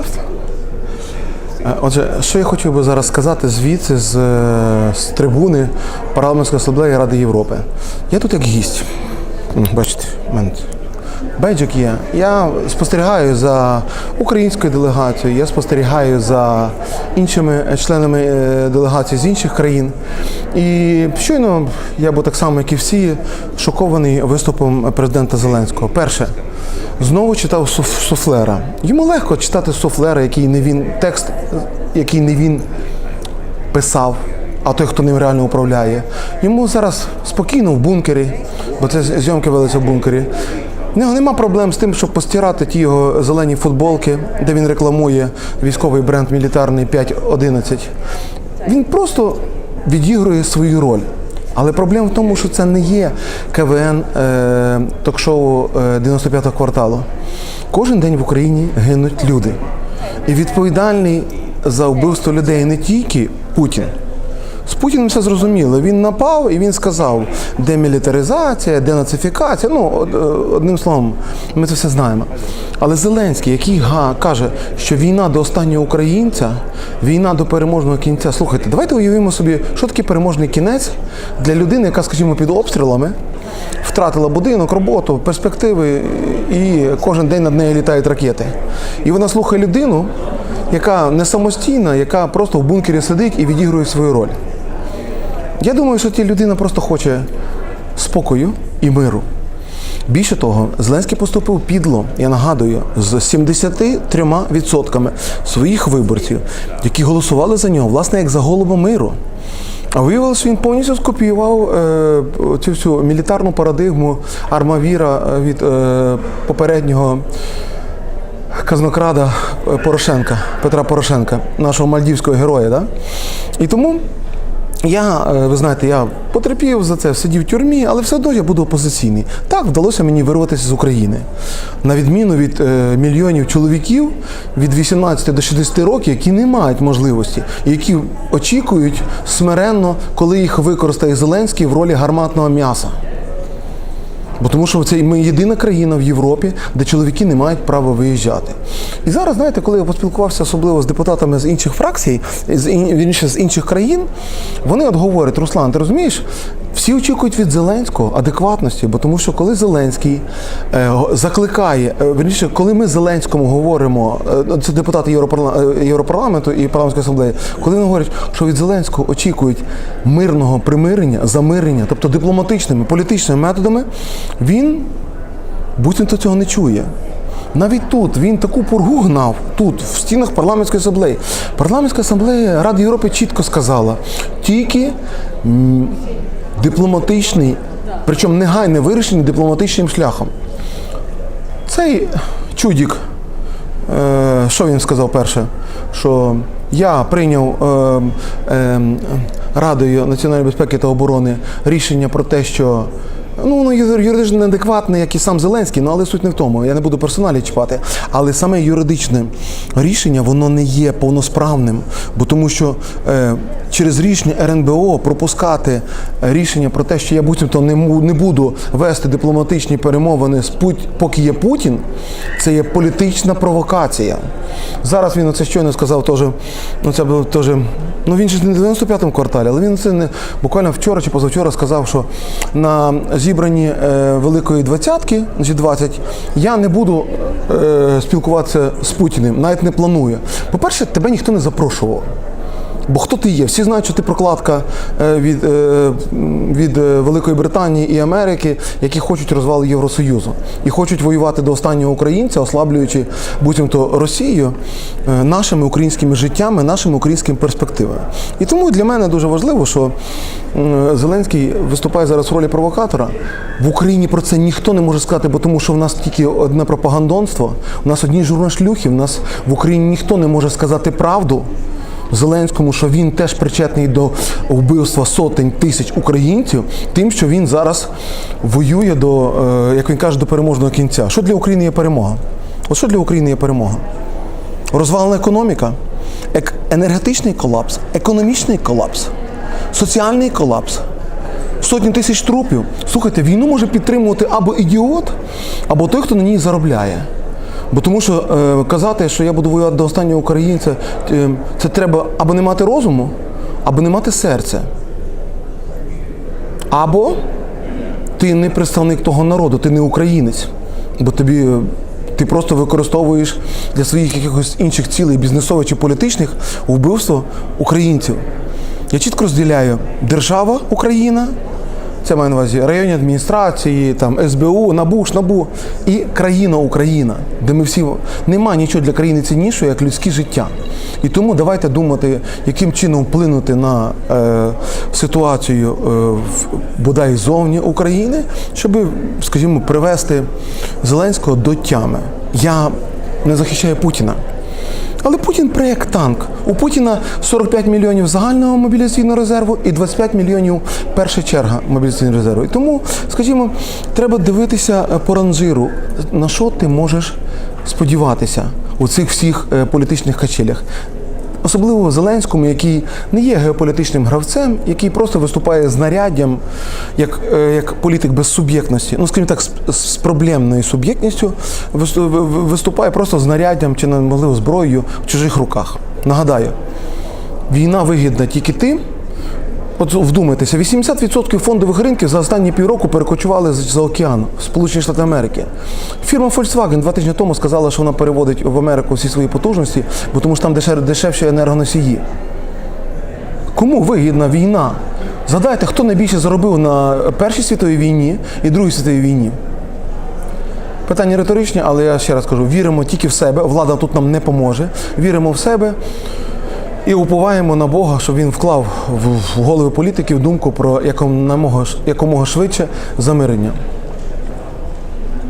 Представте. Е, Отже, що я хотів би зараз сказати звідси з, е, з трибуни парламентської асамблеї Ради Європи. Я тут як гість. Бачите, в мене бейджик є. Я спостерігаю за українською делегацією, я спостерігаю за іншими членами е, делегації з інших країн. І щойно я був так само, як і всі, шокований виступом президента Зеленського. Перше, знову читав суф- суфлера. Йому легко читати суфлера, який не він, текст, який не він писав, а той, хто ним реально управляє. Йому зараз спокійно в бункері, бо це зйомки велися в бункері. В нього нема проблем з тим, щоб постирати ті його зелені футболки, де він рекламує військовий бренд мілітарний 5.11. Він просто відігрує свою роль. Але проблема в тому, що це не є КВН е, ток-шоу е, 95-го кварталу. Кожен день в Україні гинуть люди. І відповідальний за вбивство людей не тільки Путін. З Путіним все зрозуміло. Він напав і він сказав демілітаризація, денацифікація. Ну, од- е, одним словом, ми це все знаємо. Але Зеленський, який га, каже, що війна до останнього українця, війна до переможного кінця. Слухайте, давайте уявимо собі, що таке переможний кінець для людини, яка, скажімо, під обстрілами. Втратила будинок, роботу, перспективи, і кожен день над нею літають ракети. І вона слухає людину, яка не самостійна, яка просто в бункері сидить і відігрує свою роль. Я думаю, що ті людина просто хоче спокою і миру. Більше того, Зеленський поступив підло, я нагадую, з 73% своїх виборців, які голосували за нього, власне, як за голуба миру. А виявилося, він повністю скопіював е, цю всю мілітарну парадигму Армавіра е, від е, попереднього казнокрада Порошенка, Петра Порошенка, нашого мальдівського героя. Да? І тому я, е, ви знаєте, я потерпів за це, сидів в тюрмі, але все одно я буду опозиційний. Так вдалося мені вирватися з України. На відміну від е, мільйонів чоловіків від 18 до 60 років, які не мають можливості, які очікують смиренно, коли їх використає Зеленський в ролі гарматного м'яса. Бо тому що це ми єдина країна в Європі, де чоловіки не мають права виїжджати. І зараз, знаєте, коли я поспілкувався особливо з депутатами з інших фракцій, з ін- з інших країн, вони от говорять, Руслан, ти розумієш, всі очікують від Зеленського адекватності, бо тому що коли Зеленський е, закликає, е, вірніше, коли ми Зеленському говоримо, е, це депутати Європарла- Європарламенту і парламентської асамблеї, коли вони говорять, що від Зеленського очікують мирного примирення, замирення, тобто дипломатичними, політичними методами, він буцімто цього не чує. Навіть тут він таку пургу гнав, тут, в стінах парламентської асамблеї. Парламентська асамблея Ради Європи чітко сказала, тільки дипломатичний, причому негайне вирішення дипломатичним шляхом. Цей чудік, е, що він сказав перше? Що я прийняв е, е, Радою національної безпеки та оборони рішення про те, що ну воно юридично неадекватне, як і сам Зеленський, ну але суть не в тому. Я не буду персоналі чіпати. Але саме юридичне рішення воно не є повносправним, бо тому що е, через рішення РНБО пропускати рішення про те, що я буцімто не, не буду вести дипломатичні перемовини з Пут- поки є Путін, це є політична провокація. Зараз він оце щойно сказав теж, ну це було теж, ну він же не в 95-му кварталі, але він це не буквально вчора чи позавчора сказав, що на зібранні е, Великої двадцятки, G20, я не буду е, спілкуватися з Путіним, навіть не планую. По-перше, тебе ніхто не запрошував. Бо хто ти є? Всі знають, що ти прокладка е, від, е, від е, Великої Британії і Америки, які хочуть розвалу Євросоюзу і хочуть воювати до останнього українця, ослаблюючи буцімто Росію нашими українськими життями, нашими українськими перспективами. І тому для мене дуже важливо, що Зеленський виступає зараз в ролі провокатора. В Україні про це ніхто не може сказати, бо тому що в нас тільки одне пропагандонство, у нас одні журнашлюхи, в нас в Україні ніхто не може сказати правду. Зеленському, що він теж причетний до вбивства сотень тисяч українців, тим, що він зараз воює до, е, як він каже, до переможного кінця. Що для України є перемога? От що для України є перемога? Розвалена економіка, ек- енергетичний колапс, економічний колапс, соціальний колапс. Сотні тисяч трупів. Слухайте, війну може підтримувати або ідіот, або той, хто на ній заробляє. Бо тому що е, казати, що я буду воювати до останнього українця, е, це треба або не мати розуму, або не мати серця. Або ти не представник того народу, ти не українець, бо тобі е, ти просто використовуєш для своїх якихось інших цілей, бізнесових чи політичних, вбивство українців. Я чітко розділяю держава Україна, це маю на увазі районні адміністрації, там СБУ, НАБУ, ШНАБУ і країна Україна, де ми всі нема нічого для країни ціннішого, як людське життя. І тому давайте думати, яким чином вплинути на е, ситуацію е, в, бодай зовні України, щоб, скажімо, привести Зеленського до тями. Я не захищаю Путіна. Але Путін як танк. У Путіна 45 мільйонів загального мобілізаційного резерву і 25 мільйонів перша черга мобілізаційного резерву. І тому, скажімо, треба дивитися е, по ранжиру, на що ти можеш сподіватися у цих всіх е, політичних качелях. Особливо Зеленському, який не є геополітичним гравцем, який просто виступає знаряддям як, е, як політик без суб'єктності, ну скажімо так, з, з проблемною суб'єктністю, висту- ви- ви- виступає просто знаряддям чи можливо зброєю в чужих руках. Нагадаю, війна вигідна тільки тим. От вдумайтеся, 80% фондових ринків за останні півроку перекочували за океан в Сполучені Штати Америки. Фірма Volkswagen два тижні тому сказала, що вона переводить в Америку всі свої потужності, бо тому що там дешев, дешевші енергоносії. Кому вигідна війна? Згадайте, хто найбільше заробив на Першій світовій війні і Другій світовій війні? Питання риторичні, але я ще раз кажу: віримо тільки в себе. Влада тут нам не поможе. Віримо в себе і уповаємо на Бога, щоб він вклав в голови політиків думку про якомога швидше замирення.